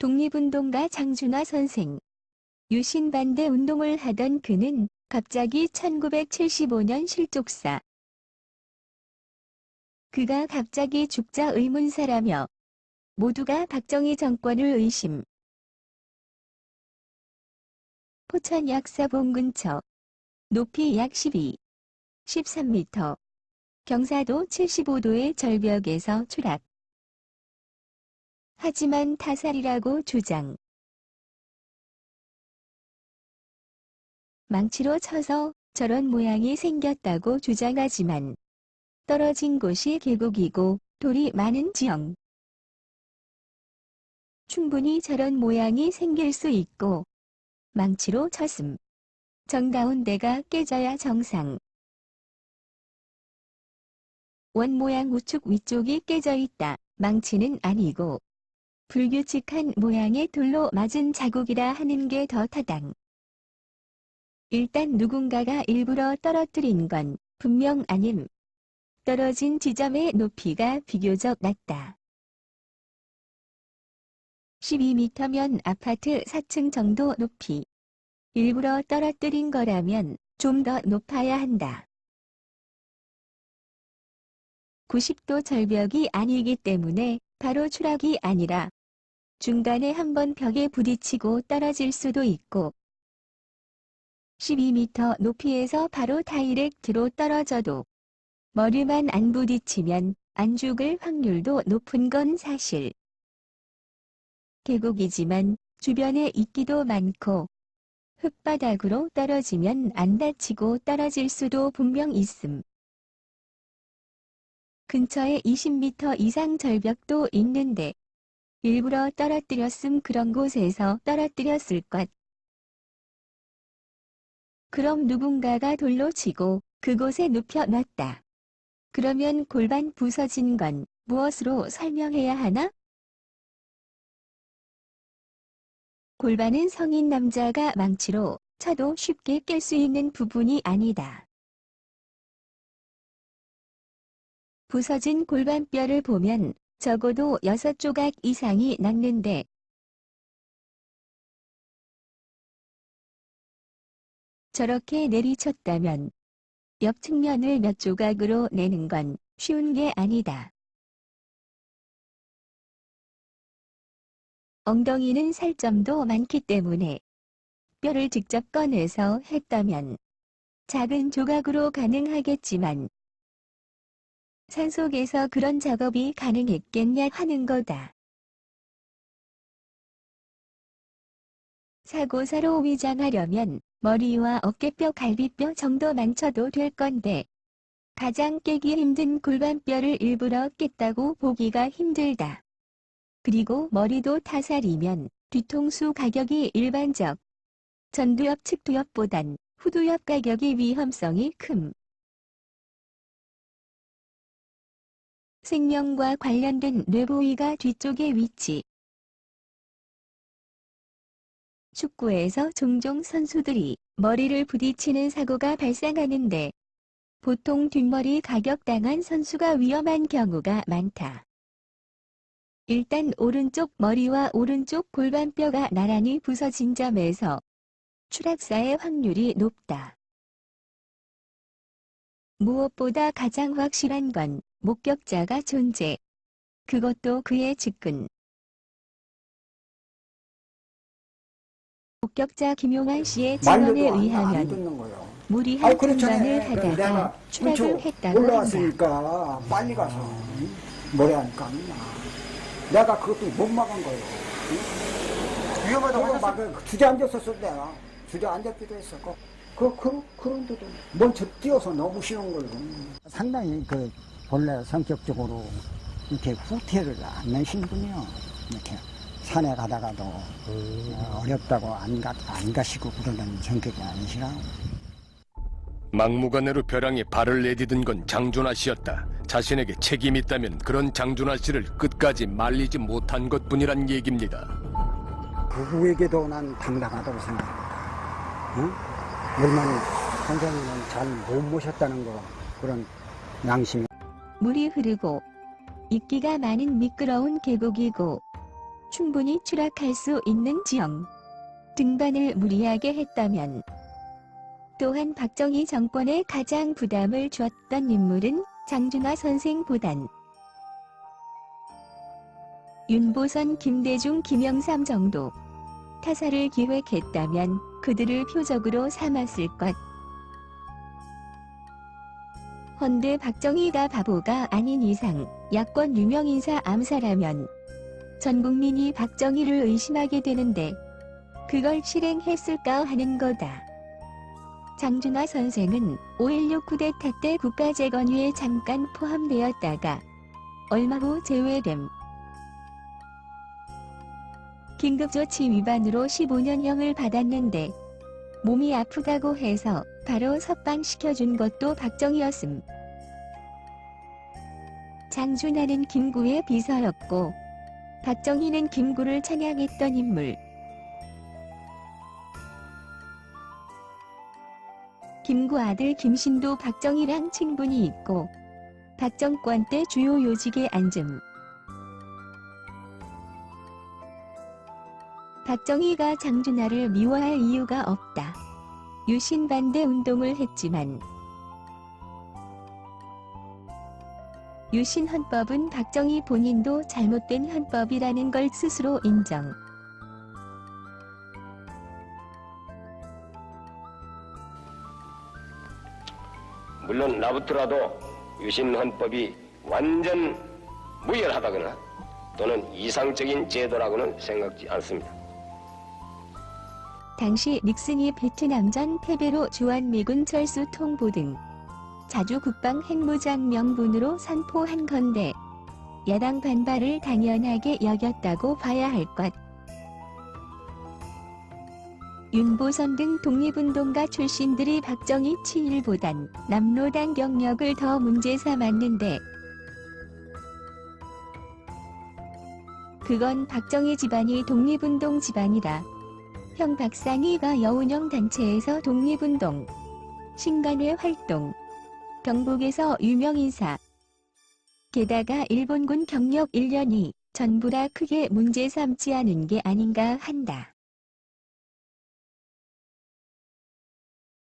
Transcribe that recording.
독립운동가 장준하 선생. 유신반대 운동을 하던 그는 갑자기 1975년 실족사. 그가 갑자기 죽자 의문사라며 모두가 박정희 정권을 의심. 포천 약사봉 근처. 높이 약 12, 13m. 경사도 75도의 절벽에서 추락. 하지만 타살이라고 주장. 망치로 쳐서 저런 모양이 생겼다고 주장하지만 떨어진 곳이 계곡이고 돌이 많은 지형. 충분히 저런 모양이 생길 수 있고 망치로 쳤음. 정가운데가 깨져야 정상. 원 모양 우측 위쪽이 깨져 있다. 망치는 아니고 불규칙한 모양의 돌로 맞은 자국이라 하는 게 더 타당. 일단 누군가가 일부러 떨어뜨린 건 분명 아님. 떨어진 지점의 높이가 비교적 낮다. 12m면 아파트 4층 정도 높이. 일부러 떨어뜨린 거라면 좀 더 높아야 한다. 90도 절벽이 아니기 때문에 바로 추락이 아니라 중간에 한번 벽에 부딪히고 떨어질 수도 있고 12m 높이에서 바로 다이렉트로 떨어져도 머리만 안 부딪히면 안 죽을 확률도 높은 건 사실. 계곡이지만 주변에 이끼도 많고 흙바닥으로 떨어지면 안 다치고 떨어질 수도 분명 있음. 근처에 20m 이상 절벽도 있는데 일부러 떨어뜨렸음 그런 곳에서 떨어뜨렸을 것. 그럼 누군가가 돌로 치고 그곳에 눕혀놨다. 그러면 골반 부서진 건 무엇으로 설명해야 하나? 골반은 성인 남자가 망치로 쳐도 쉽게 깰 수 있는 부분이 아니다. 부서진 골반뼈를 보면 적어도 6조각 이상이 났는데 저렇게 내리쳤다면 옆 측면을 몇 조각으로 내는 건 쉬운 게 아니다. 엉덩이는 살점도 많기 때문에 뼈를 직접 꺼내서 했다면 작은 조각으로 가능하겠지만 산속에서 그런 작업이 가능했겠냐 하는 거다. 사고사로 위장하려면 머리와 어깨뼈 갈비뼈 정도만 쳐도 될 건데 가장 깨기 힘든 골반뼈를 일부러 깼다고 보기가 힘들다. 그리고 머리도 타살이면 뒤통수 가격이 일반적 전두엽 측두엽보단 후두엽 가격이 위험성이 큼. 생명과 관련된 뇌부위가 뒤쪽에 위치. 축구에서 종종 선수들이 머리를 부딪히는 사고가 발생하는데 보통 뒷머리 가격당한 선수가 위험한 경우가 많다. 일단 오른쪽 머리와 오른쪽 골반뼈가 나란히 부서진 점에서 추락사의 확률이 높다. 무엇보다 가장 확실한 건 목격자가 존재. 그것도 그의 측근. 목격자 김용환 씨의 증언에 의하면. 물이 한 그래, 하다가 내가 추락을 그쵸, 했다고 한다. 올라왔으니까 빨리 가서 응? 뭐래 하니까. 내가 그것도 못 막은 거예요. 위험하다고? 막 주저앉았었을 때야. 주저앉았기도 했었고. 그, 그, 그런데도 먼저 뛰어서 너무 쉬운 거예요. 상당히 그, 본래 성격적으로 이렇게 후퇴를 안 내신 분이요. 이렇게 산에 가다가도 어, 어렵다고 안, 가, 안 가시고 그러는 성격이 아니시라. 막무가내로 벼랑에 발을 내디딘 건 장준하 씨였다. 자신에게 책임 있다면 그런 장준하 씨를 끝까지 말리지 못한 것뿐이란 얘기입니다. 그에게도 난 당당하다고 생각해. 응? 물론 선생님은 잘 못 모셨다는 거 그런 양심이 물이 흐르고 이끼가 많은 미끄러운 계곡이고 충분히 추락할 수 있는 지형. 등반을 무리하게 했다면 또한 박정희 정권에 가장 부담을 주었던 인물은 장준하 선생보단 윤보선, 김대중, 김영삼 정도 타사를 기획했다면 그들을 표적으로 삼았을 것. 헌데 박정희가 바보가 아닌 이상 야권 유명인사 암살하면 전 국민이 박정희를 의심하게 되는데 그걸 실행했을까 하는 거다. 장준하 선생은 5.16 쿠데타 때 국가재건위에 잠깐 포함되었다가 얼마 후 제외됨. 긴급조치 위반으로 15년형을 받았는데 몸이 아프다고 해서 바로 석방시켜준 것도 박정희였음. 장준하는 김구의 비서였고 박정희는 김구를 찬양했던 인물. 김구 아들 김신도 박정희랑 친분이 있고 박정권 때 주요 요직에 앉음. 박정희가 장준하를 미워할 이유가 없다. 유신 반대 운동을 했지만 유신 헌법은 박정희 본인도 잘못된 헌법이라는 걸 스스로 인정. 물론 나부터라도 유신 헌법이 완전 무혈하다거나 또는 이상적인 제도라고는 생각지 않습니다. 당시 닉슨이 베트남전 패배로 주한미군 철수 통보 등 자주 국방 핵무장 명분으로 선포한 건데 야당 반발을 당연하게 여겼다고 봐야 할 것. 윤보선 등 독립운동가 출신들이 박정희 친일보단 남로당 경력을 더 문제 삼았는데 그건 박정희 집안이 독립운동 집안이다. 형 박상희가 여운형 단체에서 독립운동, 신간회 활동, 경북에서 유명인사, 게다가 일본군 경력 1년이 전부라 크게 문제 삼지 않은 게 아닌가 한다.